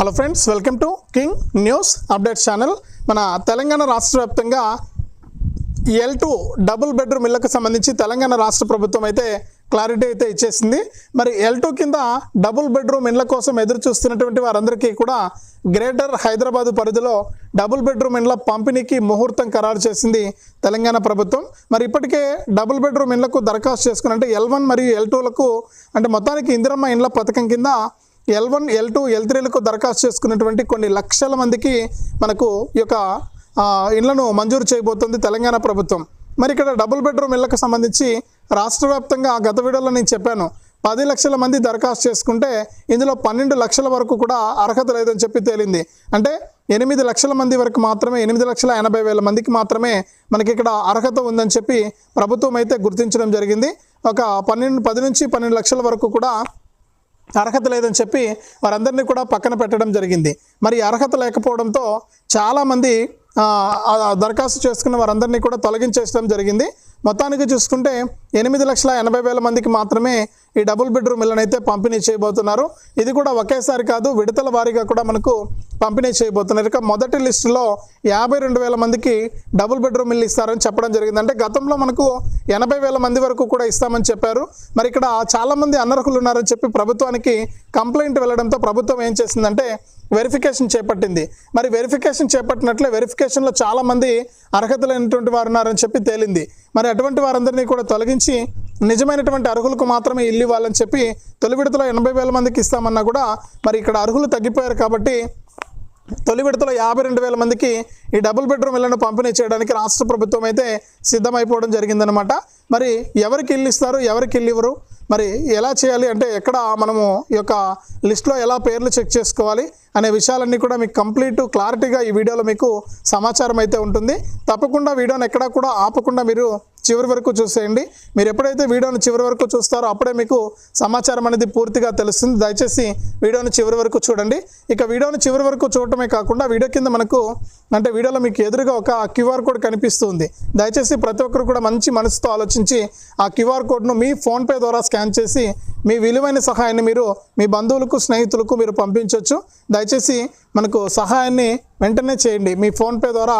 Hello friends welcome to king news update channel మన తెలంగాణ రాష్ట్ర వ్యాప్తంగా ఎల్ టూ డబుల్ బెడ్రూమ్ ఇళ్ళకు సంబంధించి తెలంగాణ రాష్ట్ర ప్రభుత్వం అయితే క్లారిటీ అయితే ఇచ్చేసింది. మరి ఎల్ టూ కింద డబుల్ బెడ్రూమ్ ఇండ్ల కోసం ఎదురు చూస్తున్నటువంటి వారందరికీ కూడా గ్రేటర్ హైదరాబాద్ పరిధిలో డబుల్ బెడ్రూమ్ ఇండ్ల పంపిణీకి ముహూర్తం ఖరారు చేసింది తెలంగాణ ప్రభుత్వం. మరి ఇప్పటికే డబుల్ బెడ్రూమ్ ఇండ్లకు దరఖాస్తు చేసుకుని అంటే ఎల్ వన్ మరియు ఎల్ టూలకు అంటే మొత్తానికి ఇందిరమ్మ ఇండ్ల పథకం కింద L one L two L త్రీలకు దరఖాస్తు చేసుకున్నటువంటి కొన్ని లక్షల మందికి మనకు ఈ యొక్క ఇళ్ళను మంజూరు చేయబోతుంది తెలంగాణ ప్రభుత్వం. మరి ఇక్కడ డబుల్ బెడ్రూమ్ ఇళ్ళకు సంబంధించి రాష్ట్ర వ్యాప్తంగా గత వీడియోలో నేను చెప్పాను. పది లక్షల మంది దరఖాస్తు చేసుకుంటే ఇందులో పన్నెండు లక్షల వరకు కూడా అర్హత లేదని చెప్పి తేలింది. అంటే ఎనిమిది లక్షల మంది వరకు మాత్రమే ఎనిమిది లక్షల ఎనభై వేల మందికి మాత్రమే మనకి ఇక్కడ అర్హత ఉందని చెప్పి ప్రభుత్వం అయితే గుర్తించడం జరిగింది. ఒక పన్నెండు పది నుంచి పన్నెండు లక్షల వరకు కూడా అర్హత లేదని చెప్పి వారందరినీ కూడా పక్కన పెట్టడం జరిగింది. మరి అర్హత లేకపోవడంతో చాలామంది దరఖాస్తు చేసుకున్న వారందరినీ కూడా తొలగించేయడం జరిగింది. మొత్తానికి చూసుకుంటే ఎనిమిది లక్షల ఎనభై వేల మందికి మాత్రమే ఈ డబుల్ బెడ్రూమ్ ఇళ్ళని అయితే పంపిణీ చేయబోతున్నారు. ఇది కూడా ఒకేసారి కాదు విడతల వారీగా కూడా మనకు పంపిణీ చేయబోతున్నారు. ఇక మొదటి లిస్టులో యాభై రెండు వేల మందికి డబుల్ బెడ్రూమ్ ఇల్లు ఇస్తారని చెప్పడం జరిగింది అంటే గతంలో మనకు ఎనభై వేల మంది వరకు కూడా ఇస్తామని చెప్పారు. మరి ఇక్కడ చాలామంది అనర్హులు ఉన్నారని చెప్పి ప్రభుత్వానికి కంప్లైంట్ వెళ్ళడంతో ప్రభుత్వం ఏం చేసిందంటే వెరిఫికేషన్ చేపట్టింది. మరి వెరిఫికేషన్ చేపట్టినట్లే వెరిఫికేషన్లో చాలామంది అర్హత లేనటువంటి వారు ఉన్నారని చెప్పి తేలింది. మరి అటువంటి వారందరినీ కూడా తొలగించి నిజమైనటువంటి అర్హులకు మాత్రమే ఇల్లు ఇవ్వాలని చెప్పి తొలి విడతలో ఎనభై వేల మందికి ఇస్తామన్నా కూడా మరి ఇక్కడ అర్హులు తగ్గిపోయారు కాబట్టి తొలి విడతలో యాభై రెండు వేల మందికి ఈ డబుల్ బెడ్రూమ్ ఇళ్ళను పంపిణీ చేయడానికి రాష్ట్ర ప్రభుత్వం అయితే సిద్ధమైపోవడం జరిగిందనమాట మరి ఎవరికి ఇల్లు ఇస్తారు? ఎవరికి ఇల్లు ఇవ్వరు? మరి ఎలా చేయాలి? అంటే ఎక్కడ మనము ఈ యొక్క లిస్ట్లో ఎలా పేర్లు చెక్ చేసుకోవాలి అనే విషయాలన్నీ కూడా మీకు కంప్లీట్ క్లారిటీగా ఈ వీడియోలో మీకు సమాచారం అయితే ఉంటుంది. తప్పకుండా వీడియోని ఎక్కడా కూడా ఆపకుండా మీరు చివరి వరకు చూసేయండి. మీరు ఎప్పుడైతే వీడియోను చివరి వరకు చూస్తారో అప్పుడే మీకు సమాచారం అనేది పూర్తిగా తెలుస్తుంది. దయచేసి వీడియోను చివరి వరకు చూడండి. ఇక వీడియోను చివరి వరకు చూడటమే కాకుండా వీడియో కింద మనకు అంటే వీడియోలో మీకు ఎదురుగా ఒక క్యూఆర్ కోడ్ కనిపిస్తుంది. దయచేసి ప్రతి ఒక్కరు కూడా మంచి మనసుతో ఆలోచించి ఆ క్యూఆర్ కోడ్ను మీ ఫోన్పే ద్వారా స్కాన్ చేసి మీ విలువైన సహాయాన్ని మీరు మీ బంధువులకు స్నేహితులకు మీరు పంపించవచ్చు దయచేసి మనకు సహాయాన్ని వెంటనే చేయండి. మీ ఫోన్పే ద్వారా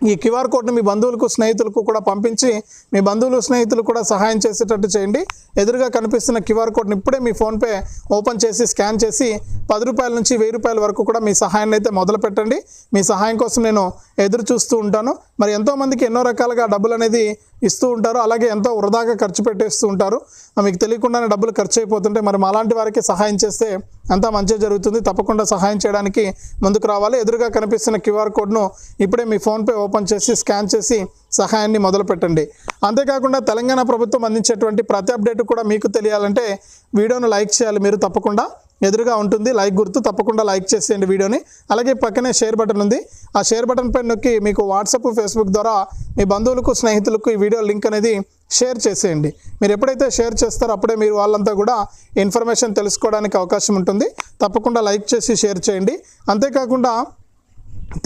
ఈ క్యూఆర్ కోడ్ని మీ బంధువులకు స్నేహితులకు కూడా పంపించి మీ బంధువులు స్నేహితులు కూడా సహాయం చేసేటట్టు చేయండి. ఎదురుగా కనిపిస్తున్న క్యూఆర్ కోడ్ని ఇప్పుడే మీ ఫోన్పే ఓపెన్ చేసి స్కాన్ చేసి పది రూపాయల నుంచి వెయ్యి రూపాయల వరకు కూడా మీ సహాయాన్ని అయితే మొదలు పెట్టండి. మీ సహాయం కోసం నేను ఎదురు చూస్తూ ఉంటాను. మరి ఎంతోమందికి ఎన్నో రకాలుగా డబ్బులు అనేది ఇస్తూ ఉంటారు. అలాగే ఎంతో వృధాగా ఖర్చు పెట్టేస్తూ ఉంటారు. మీకు తెలియకుండానే డబ్బులు ఖర్చు అయిపోతుంటే మరి మాలాంటి వారికి సహాయం చేస్తే అంతా మంచిగా జరుగుతుంది. తప్పకుండా సహాయం చేయడానికి ముందుకు రావాలి. ఎదురుగా కనిపిస్తున్న క్యూఆర్ కోడ్ను ఇప్పుడే మీ ఫోన్పే ఓపెన్ చేసి స్కాన్ చేసి సహాయాన్ని మొదలు పెట్టండి. అంతేకాకుండా తెలంగాణ ప్రభుత్వం అందించేటువంటి ప్రతి అప్డేట్ కూడా మీకు తెలియాలంటే వీడియోను లైక్ చేయాలి. మీరు తప్పకుండా ఎదురుగా ఉంటుంది. లైక్ గుర్తు తప్పకుండా లైక్ చేసేయండి వీడియోని. అలాగే పక్కనే షేర్ బటన్ ఉంది. ఆ షేర్ బటన్ పైన నొక్కి మీకు వాట్సాప్ ఫేస్బుక్ ద్వారా మీ బంధువులకు స్నేహితులకు ఈ వీడియో లింక్ అనేది షేర్ చేసేయండి. మీరు ఎప్పుడైతే షేర్ చేస్తారో అప్పుడే మీరు వాళ్ళంతా కూడా ఇన్ఫర్మేషన్ తెలుసుకోవడానికి అవకాశం ఉంటుంది. తప్పకుండా లైక్ చేసి షేర్ చేయండి. అంతేకాకుండా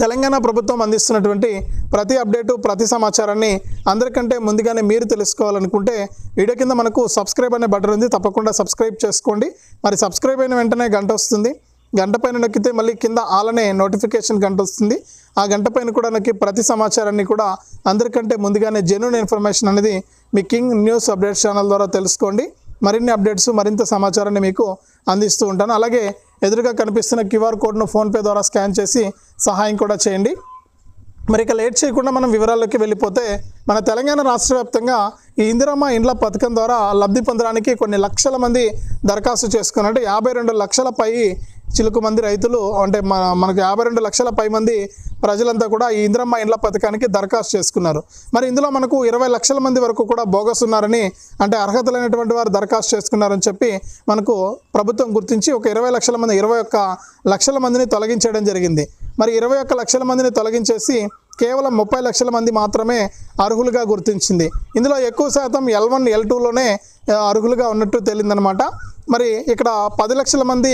తెలంగాణ ప్రభుత్వం అందిస్తున్నటువంటి ప్రతి అప్డేటు ప్రతి సమాచారాన్ని అందరికంటే ముందుగానే మీరు తెలుసుకోవాలనుకుంటే వీడియో కింద మనకు సబ్స్క్రైబ్ అనే బటన్ ఉంది. తప్పకుండా సబ్స్క్రైబ్ చేసుకోండి. మరి సబ్స్క్రైబ్ అయిన వెంటనే గంట వస్తుంది. గంట పైన నొక్కితే మళ్ళీ కింద ఆలనే నోటిఫికేషన్ గంట వస్తుంది. ఆ గంట పైన కూడా నొక్కి ప్రతి సమాచారాన్ని కూడా అందరికంటే ముందుగానే జెన్యున్ ఇన్ఫర్మేషన్ అనేది మీ కింగ్ న్యూస్ అప్డేట్ ఛానల్ ద్వారా తెలుసుకోండి. మరిన్ని అప్డేట్స్ మరింత సమాచారాన్ని మీకు అందిస్తూ ఉంటాను. అలాగే ఎదురుగా కనిపిస్తున్న క్యూఆర్ కోడ్ను ఫోన్పే ద్వారా స్కాన్ చేసి సహాయం కూడా చేయండి. మరి ఇక లేట్ చేయకుండా మనం వివరాల్లోకి వెళ్ళిపోతే మన తెలంగాణ రాష్ట్ర వ్యాప్తంగా ఈ ఇందిరమ్మ ఇండ్ల పథకం ద్వారా లబ్ధి పొందడానికి కొన్ని లక్షల మంది దరఖాస్తు చేసుకున్నట్టు అంటే యాభై రెండు లక్షల పై చిలుకు మంది రైతులు అంటే మన మనకు యాభై రెండు లక్షల పై మంది ప్రజలంతా కూడా ఈ ఇందిరమ్మ ఇండ్ల పథకానికి దరఖాస్తు చేసుకున్నారు. మరి ఇందులో మనకు ఇరవై లక్షల మంది వరకు కూడా బోగస్ ఉన్నారని అంటే అర్హతలైనటువంటి వారు దరఖాస్తు చేసుకున్నారని చెప్పి మనకు ప్రభుత్వం గుర్తించి ఒక ఇరవై లక్షల మంది ఇరవై ఒక్క లక్షల మందిని తొలగించడం జరిగింది. మరి ఇరవై ఒక్క లక్షల మందిని తొలగించేసి కేవలం ముప్పై లక్షల మంది మాత్రమే అర్హులుగా గుర్తించింది. ఇందులో ఎక్కువ శాతం ఎల్ వన్ ఎల్ టూలోనే అర్హులుగా ఉన్నట్టు తేలిందనమాట. మరి ఇక్కడ పది లక్షల మంది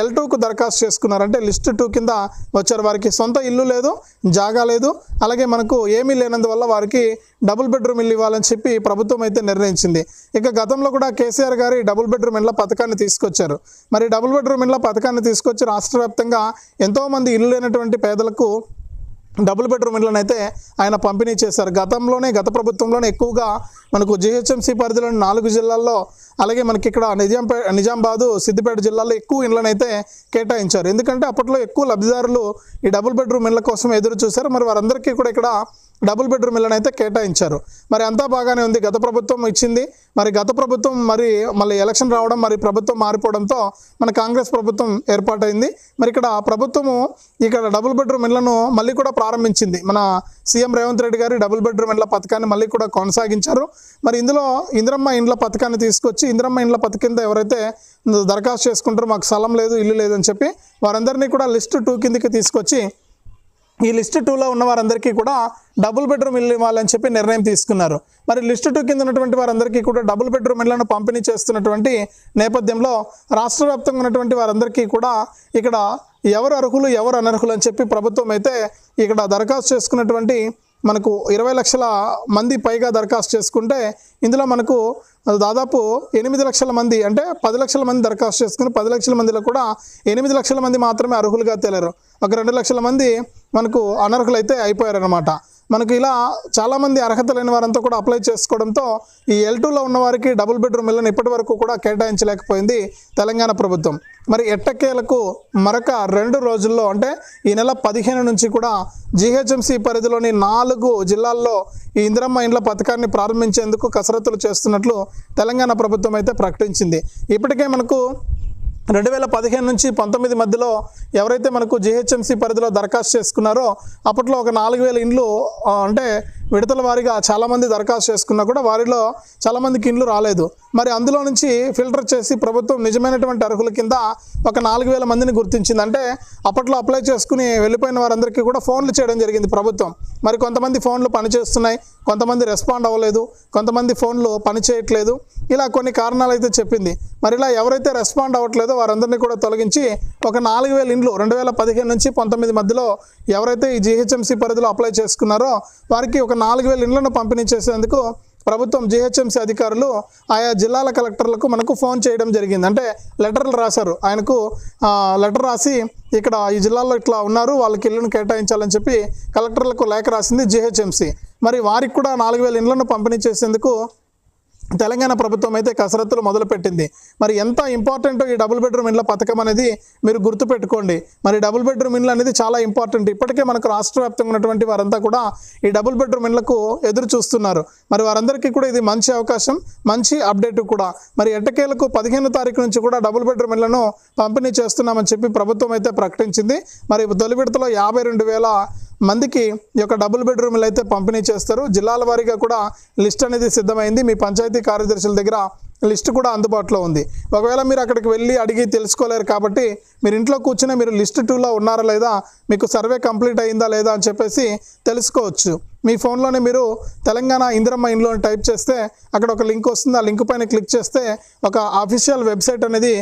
ఎల్ టూకు దరఖాస్తు చేసుకున్నారు అంటే లిస్ట్ టూ కింద వచ్చారు. వారికి సొంత ఇల్లు లేదు జాగా లేదు. అలాగే మనకు ఏమీ లేనందువల్ల వారికి డబుల్ బెడ్రూమ్ ఇల్లు ఇవ్వాలని చెప్పి ప్రభుత్వం అయితే నిర్ణయించింది. ఇక గతంలో కూడా కేసీఆర్ గారి డబుల్ బెడ్రూమ్ ఇళ్ళ పథకాన్ని తీసుకొచ్చారు. మరి డబుల్ బెడ్రూమ్ ఇళ్ళ పథకాన్ని తీసుకొచ్చి రాష్ట్ర వ్యాప్తంగా ఎంతోమంది ఇల్లు లేనటువంటి పేదలకు డబుల్ బెడ్రూమ్ ఇళ్ళని అయితే ఆయన పంపిణీ చేశారు. గతంలోనే గత ప్రభుత్వంలోనే ఎక్కువగా మనకు జిహెచ్ఎంసీ పరిధిలోని నాలుగు జిల్లాల్లో అలాగే మనకి ఇక్కడ నిజాంపే నిజామాబాదు సిద్దిపేట జిల్లాలో ఎక్కువ ఇండ్లనైతే కేటాయించారు. ఎందుకంటే అప్పట్లో ఎక్కువ లబ్ధిదారులు ఈ డబుల్ బెడ్రూమ్ ఇళ్ళ కోసం ఎదురు చూశారు. మరి వారందరికీ కూడా ఇక్కడ డబుల్ బెడ్రూమ్ ఇళ్ళని అయితే కేటాయించారు. మరి అంతా బాగానే ఉంది. గత ప్రభుత్వం ఇచ్చింది. మరి గత ప్రభుత్వం మరి మళ్ళీ ఎలక్షన్ రావడం మరి ప్రభుత్వం మారిపోవడంతో మన కాంగ్రెస్ ప్రభుత్వం ఏర్పాటైంది. మరి ఇక్కడ ప్రభుత్వము ఇక్కడ డబుల్ బెడ్రూమ్ ఇళ్ళను మళ్ళీ కూడా ప్రారంభించింది. మన సీఎం రేవంత్ రెడ్డి గారి డబుల్ బెడ్రూమ్ ఇళ్ళ పథకాన్ని మళ్ళీ కూడా కొనసాగించారు. మరి ఇందులో ఇందిరమ్మ ఇండ్ల పథకాన్ని తీసుకొచ్చి ఇందిరమ్మ ఇండ్ల పథకం కింద ఎవరైతే దరఖాస్తు చేసుకుంటారో మాకు స్థలం లేదు ఇల్లు లేదని చెప్పి వారందరినీ కూడా లిస్ట్ టూ కిందకి తీసుకొచ్చి ఈ లిస్ట్ టూలో ఉన్న వారందరికీ కూడా డబుల్ బెడ్రూమ్ ఇల్లు ఇవ్వాలని చెప్పి నిర్ణయం తీసుకున్నారు. మరి లిస్ట్ టూ కింద ఉన్నటువంటి వారందరికీ కూడా డబుల్ బెడ్రూమ్ ఇళ్ళను పంపిణీ చేస్తున్నటువంటి నేపథ్యంలో రాష్ట్ర వ్యాప్తంగా ఉన్నటువంటి వారందరికీ కూడా ఇక్కడ ఎవరు అర్హులు ఎవరు అనర్హులు అని చెప్పి ప్రభుత్వం అయితే ఇక్కడ దరఖాస్తు చేసుకున్నటువంటి మనకు ఇరవై లక్షల మంది పైగా దరఖాస్తు చేసుకుంటే ఇందులో మనకు దాదాపు ఎనిమిది లక్షల మంది అంటే పది లక్షల మంది దరఖాస్తు చేసుకుని పది లక్షల మందిలో కూడా ఎనిమిది లక్షల మంది మాత్రమే అర్హులుగా తేలారు. ఒక రెండు లక్షల మంది మనకు అనర్హులైతే అయిపోయారు అయిపోయారనమాట మనకు ఇలా చాలామంది అర్హత లేని వారంతా కూడా అప్లై చేసుకోవడంతో ఈ ఎల్ టూలో ఉన్న వారికి డబుల్ బెడ్రూమ్ ఇళ్ళని ఇప్పటి వరకు కూడా కేటాయించలేకపోయింది తెలంగాణ ప్రభుత్వం. మరి ఎట్టకేలకు మరొక రెండు రోజుల్లో అంటే ఈ నెల పదిహేను నుంచి కూడా జీహెచ్ఎంసీ పరిధిలోని నాలుగు జిల్లాల్లో ఈ ఇందిరమ్మ ఇండ్ల పథకాన్ని ప్రారంభించేందుకు కసరత్తులు చేస్తున్నట్లు తెలంగాణ ప్రభుత్వం అయితే ప్రకటించింది. ఇప్పటికే మనకు రెండు వేల పదిహేను నుంచి పంతొమ్మిది మధ్యలో ఎవరైతే మనకు జిహెచ్ఎంసీ పరిధిలో దరఖాస్తు చేసుకున్నారో అప్పట్లో ఒక నాలుగు వేల ఇండ్లు అంటే విడతల వారీగా చాలామంది దరఖాస్తు చేసుకున్నా కూడా వారిలో చాలామందికి ఇండ్లు రాలేదు. మరి అందులో నుంచి ఫిల్టర్ చేసి ప్రభుత్వం నిజమైనటువంటి అర్హుల కింద ఒక నాలుగు వేల మందిని గుర్తించింది. అంటే అప్పట్లో అప్లై చేసుకుని వెళ్ళిపోయిన వారందరికీ కూడా ఫోన్లు చేయడం జరిగింది ప్రభుత్వం. మరి కొంతమంది ఫోన్లు పనిచేస్తున్నాయి కొంతమంది రెస్పాండ్ అవ్వలేదు కొంతమంది ఫోన్లు పనిచేయట్లేదు ఇలా కొన్ని కారణాలు అయితే చెప్పింది. మరి ఇలా ఎవరైతే రెస్పాండ్ అవ్వట్లేదో వారందరినీ కూడా తొలగించి ఒక నాలుగు వేల ఇండ్లు రెండు వేల పదిహేను నుంచి పంతొమ్మిది మధ్యలో ఎవరైతే ఈ జీహెచ్ఎంసీ పరిధిలో అప్లై చేసుకున్నారో వారికి ఒక నాలుగు వేల ఇండ్లను పంపిణీ చేసేందుకు ప్రభుత్వం జిహెచ్ఎంసీ అధికారులు ఆయా జిల్లాల కలెక్టర్లకు మనకు ఫోన్ చేయడం జరిగింది. అంటే లెటర్లు రాశారు. ఆయనకు లెటర్ రాసి ఇక్కడ ఈ జిల్లాలో ఇట్లా ఉన్నారు వాళ్ళకి ఇళ్ళను కేటాయించాలని చెప్పి కలెక్టర్లకు లేఖ రాసింది జిహెచ్ఎంసీ. మరి వారికి కూడా నాలుగు వేల ఇండ్లను పంపిణీ చేసేందుకు తెలంగాణ ప్రభుత్వం అయితే కసరత్తులు మొదలుపెట్టింది. మరి ఎంత ఇంపార్టెంట్ ఈ డబుల్ బెడ్రూమ్ ఇండ్ల పథకం అనేది మీరు గుర్తుపెట్టుకోండి. మరి డబుల్ బెడ్రూమ్ ఇండ్లు అనేది చాలా ఇంపార్టెంట్ ఇప్పటికే మనకు రాష్ట్ర వ్యాప్తంగా ఉన్నటువంటి వారంతా కూడా ఈ డబుల్ బెడ్రూమ్ ఇండ్లకు ఎదురు చూస్తున్నారు. మరి వారందరికీ కూడా ఇది మంచి అవకాశం మంచి అప్డేట్ కూడా. మరి ఎట్టకేలకు పదిహేను తారీఖు నుంచి కూడా డబుల్ బెడ్రూమ్ ఇళ్ళను పంపిణీ చేస్తున్నామని చెప్పి ప్రభుత్వం అయితే ప్రకటించింది. మరి తొలి విడతలో యాభై రెండు వేల మందికి ఈ యొక్క డబుల్ బెడ్రూమ్లు అయితే పంపిణీ చేస్తారు. జిల్లాల వారీగా కూడా లిస్ట్ అనేది సిద్ధమైంది. మీ పంచాయతీ కార్యదర్శుల దగ్గర లిస్ట్ కూడా అందుబాటులో ఉంది. ఒకవేళ మీరు అక్కడికి వెళ్ళి అడిగి తెలుసుకోలేరు కాబట్టి మీరు ఇంట్లో కూర్చునే మీరు లిస్ట్ టూలో ఉన్నారా లేదా మీకు సర్వే కంప్లీట్ అయిందా లేదా అని చెప్పేసి తెలుసుకోవచ్చు. మీ ఫోన్లోనే మీరు తెలంగాణ ఇందిరమ్మ ఇండ్లో టైప్ చేస్తే అక్కడ ఒక లింక్ వస్తుంది. ఆ లింక్ పైన క్లిక్ చేస్తే ఒక అఫీషియల్ వెబ్సైట్ అనేది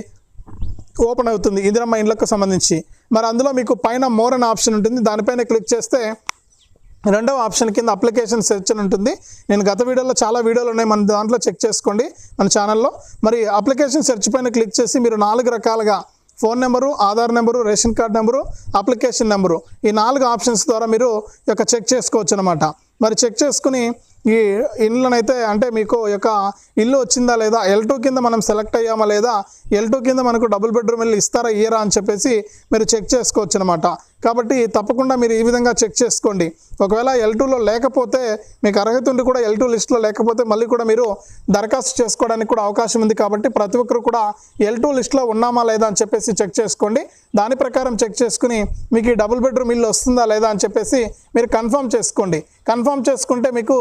ఓపెన్ అవుతుంది. ఇందిరమ్మ ఇండ్లకు సంబంధించి. మరి అందులో మీకు పైన మోర్ అనే ఆప్షన్ ఉంటుంది. దానిపైన క్లిక్ చేస్తే రెండవ ఆప్షన్ కింద అప్లికేషన్ సెర్చ్ అని ఉంటుంది. నేను గత వీడియోలో చాలా వీడియోలు ఉన్నాయి. మన దాంట్లో చెక్ చేసుకోండి మన ఛానల్లో. మరి అప్లికేషన్ సెర్చ్ పైన క్లిక్ చేసి మీరు నాలుగు రకాలుగా phone number Aadhaar number ration card number application number ఈ నాలుగు ఆప్షన్స్ ద్వారా మీరు యొక్క చెక్ చేసుకోవచ్చు అనమాట మరి చెక్ చేసుకుని ఈ ఇళ్ళనైతే అంటే మీకు యొక్క ఇల్లు వచ్చిందా లేదా ఎల్ టూ కింద మనం సెలెక్ట్ అయ్యామా లేదా ఎల్ టూ కింద మనకు డబుల్ బెడ్రూమ్ ఇల్లు ఇస్తారా ఇయ్యరా అని చెప్పేసి మీరు చెక్ చేసుకోవచ్చు అనమాట కాబట్టి తప్పకుండా మీరు ఈ విధంగా చెక్ చేసుకోండి. ఒకవేళ ఎల్ టూలో లేకపోతే మీకు అర్హత ఉండి కూడా ఎల్ టూ లిస్ట్లో లేకపోతే మళ్ళీ కూడా మీరు దరఖాస్తు చేసుకోవడానికి కూడా అవకాశం ఉంది కాబట్టి ప్రతి ఒక్కరు కూడా ఎల్ టూ లిస్ట్లో ఉన్నామా లేదా అని చెప్పేసి చెక్ చేసుకోండి. దాని ప్రకారం చెక్ చేసుకుని మీకు ఈ డబుల్ బెడ్రూమ్ ఇల్లు వస్తుందా లేదా అని చెప్పేసి మీరు కన్ఫర్మ్ చేసుకోండి. కన్ఫర్మ్ చేసుకుంటే మీకు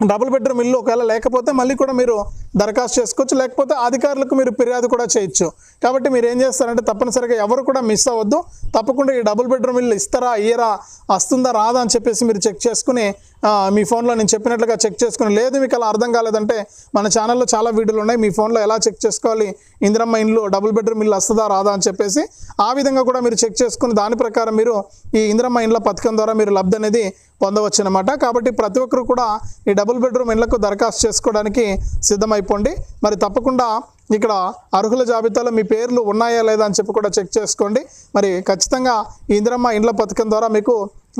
డబుల్ బెడ్రూమ్ ఇల్లు ఒకవేళ లేకపోతే మళ్ళీ కూడా మీరు దరఖాస్తు చేసుకోవచ్చు. లేకపోతే అధికారులకు మీరు ఫిర్యాదు కూడా చేయొచ్చు. కాబట్టి మీరు ఏం చేస్తారంటే తప్పనిసరిగా ఎవరు కూడా మిస్ అవ్వద్దు. తప్పకుండా ఈ డబుల్ బెడ్రూమ్ ఇల్లు ఇస్తారా ఇయ్యరా వస్తుందా రాదా అని చెప్పేసి మీరు చెక్ చేసుకుని మీ ఫోన్లో నేను చెప్పినట్లుగా చెక్ చేసుకుని లేదు మీకు అలా అర్థం కాలేదంటే మన ఛానల్లో చాలా వీడియోలు ఉన్నాయి. మీ ఫోన్లో ఎలా చెక్ చేసుకోవాలి? ఇందిరమ్మ ఇండ్లు డబుల్ బెడ్రూమ్ ఇల్లు వస్తుందా రాదా అని చెప్పేసి ఆ విధంగా కూడా మీరు చెక్ చేసుకుని దాని ప్రకారం మీరు ఈ ఇందిరమ్మ ఇండ్ల పథకం ద్వారా మీరు లబ్ధి అనేది పొందవచ్చు అనమాట కాబట్టి ప్రతి ఒక్కరు కూడా ఈ డబుల్ బెడ్రూమ్ ఇళ్ళకు దరఖాస్తు చేసుకోవడానికి సిద్ధమైపోండి మరి తప్పకుండా ఇక్కడ అర్హుల జాబితాలో మీ పేర్లు ఉన్నాయా లేదా అని చెప్పి కూడా చెక్ చేసుకోండి. మరి ఖచ్చితంగా ఇందిరమ్మ ఇండ్ల పథకం ద్వారా మీకు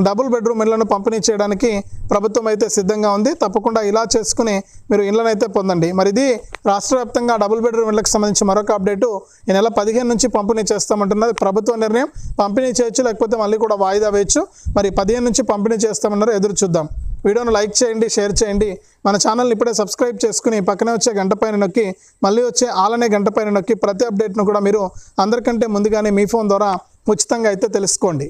డబుల్ బెడ్రూమ్ ఇళ్ళను పంపిణీ చేయడానికి ప్రభుత్వం అయితే సిద్ధంగా ఉంది. తప్పకుండా ఇలా చేసుకుని మీరు ఇళ్ళను అయితే పొందండి. మరి ఇది రాష్ట్ర వ్యాప్తంగా డబుల్ బెడ్రూమ్ ఇళ్ళకు సంబంధించి మరొక అప్డేటు. ఈ నెల పదిహేను నుంచి పంపిణీ చేస్తామంటున్నది ప్రభుత్వ నిర్ణయం పంపిణీ చేయొచ్చు లేకపోతే మళ్ళీ కూడా వాయిదా వేయచ్చు. మరి పదిహేను నుంచి పంపిణీ చేస్తామన్నారు. ఎదురు చూద్దాం. వీడియోను లైక్ చేయండి షేర్ చేయండి. మన ఛానల్ని ఇప్పుడే సబ్స్క్రైబ్ చేసుకుని పక్కనే వచ్చే గంట పైన నొక్కి మళ్ళీ వచ్చే ఆలనే గంట పైన నొక్కి ప్రతి అప్డేట్ను కూడా మీరు అందరికంటే ముందుగానే మీ ఫోన్ ద్వారా ఉచితంగా అయితే తెలుసుకోండి.